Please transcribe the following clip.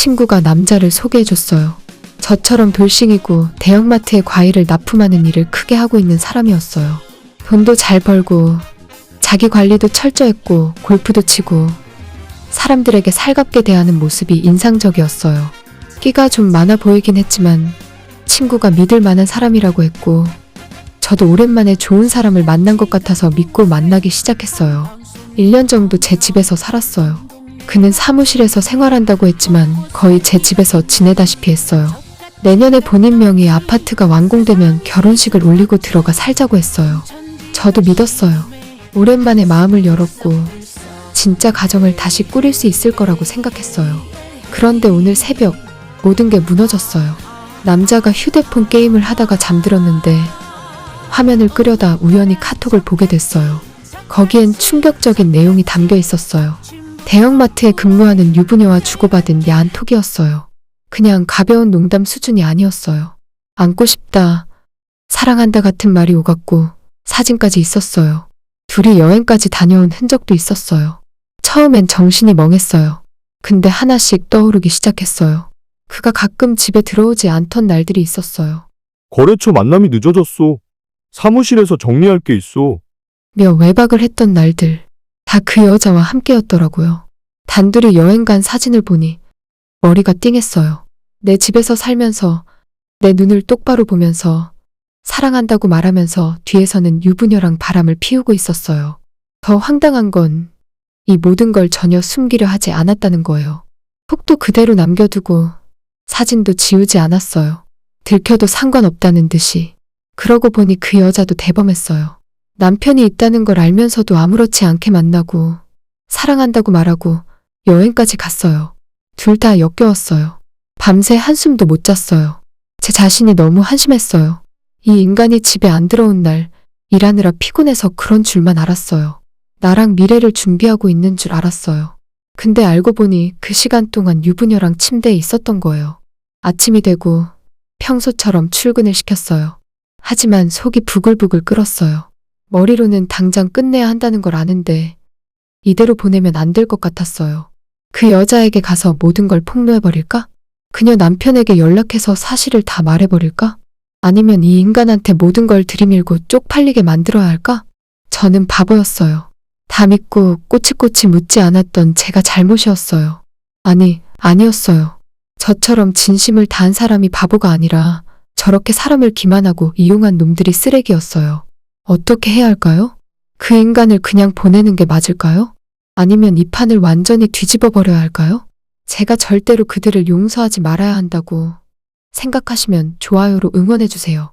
친구가 남자를 소개해줬어요. 저처럼 돌싱이고 대형마트에 과일을 납품하는 일을 크게 하고 있는 사람이었어요. 돈도 잘 벌고 자기 관리도 철저했고 골프도 치고 사람들에게 살갑게 대하는 모습이 인상적이었어요. 끼가 좀 많아 보이긴 했지만 친구가 믿을 만한 사람이라고 했고 저도 오랜만에 좋은 사람을 만난 것 같아서 믿고 만나기 시작했어요. 1년 정도 제 집에서 살았어요. 그는 사무실에서 생활한다고 했지만 거의 제 집에서 지내다시피 했어요. 내년에 본인 명의 아파트가 완공되면 결혼식을 올리고 들어가 살자고 했어요. 저도 믿었어요. 오랜만에 마음을 열었고 진짜 가정을 다시 꾸릴 수 있을 거라고 생각했어요. 그런데 오늘 새벽 모든 게 무너졌어요. 남자가 휴대폰 게임을 하다가 잠들었는데 화면을 끄려다 우연히 카톡을 보게 됐어요. 거기엔 충격적인 내용이 담겨 있었어요. 대형마트에 근무하는 유부녀와 주고받은 야한 톡이었어요. 그냥 가벼운 농담 수준이 아니었어요. 안고 싶다, 사랑한다 같은 말이 오갔고 사진까지 있었어요. 둘이 여행까지 다녀온 흔적도 있었어요. 처음엔 정신이 멍했어요. 근데 하나씩 떠오르기 시작했어요. 그가 가끔 집에 들어오지 않던 날들이 있었어요. 거래처 만남이 늦어졌어. 사무실에서 정리할 게 있어. 며 외박을 했던 날들 다 그 여자와 함께였더라고요. 단둘이 여행 간 사진을 보니 머리가 띵했어요. 내 집에서 살면서 내 눈을 똑바로 보면서 사랑한다고 말하면서 뒤에서는 유부녀랑 바람을 피우고 있었어요. 더 황당한 건 이 모든 걸 전혀 숨기려 하지 않았다는 거예요. 톡도 그대로 남겨두고 사진도 지우지 않았어요. 들켜도 상관없다는 듯이. 그러고 보니 그 여자도 대범했어요. 남편이 있다는 걸 알면서도 아무렇지 않게 만나고 사랑한다고 말하고 여행까지 갔어요. 둘 다 역겨웠어요. 밤새 한숨도 못 잤어요. 제 자신이 너무 한심했어요. 이 인간이 집에 안 들어온 날 일하느라 피곤해서 그런 줄만 알았어요. 나랑 미래를 준비하고 있는 줄 알았어요. 근데 알고 보니 그 시간 동안 유부녀랑 침대에 있었던 거예요. 아침이 되고 평소처럼 출근을 시켰어요. 하지만 속이 부글부글 끓었어요. 머리로는 당장 끝내야 한다는 걸 아는데 이대로 보내면 안 될 것 같았어요. 그 여자에게 가서 모든 걸 폭로해버릴까? 그녀 남편에게 연락해서 사실을 다 말해버릴까? 아니면 이 인간한테 모든 걸 들이밀고 쪽팔리게 만들어야 할까? 저는 바보였어요. 다 믿고 꼬치꼬치 묻지 않았던 제가 잘못이었어요. 아니, 아니었어요. 저처럼 진심을 다한 사람이 바보가 아니라 저렇게 사람을 기만하고 이용한 놈들이 쓰레기였어요. 어떻게 해야 할까요? 그 인간을 그냥 보내는 게 맞을까요? 아니면 이 판을 완전히 뒤집어 버려야 할까요? 제가 절대로 그들을 용서하지 말아야 한다고 생각하시면 좋아요로 응원해주세요.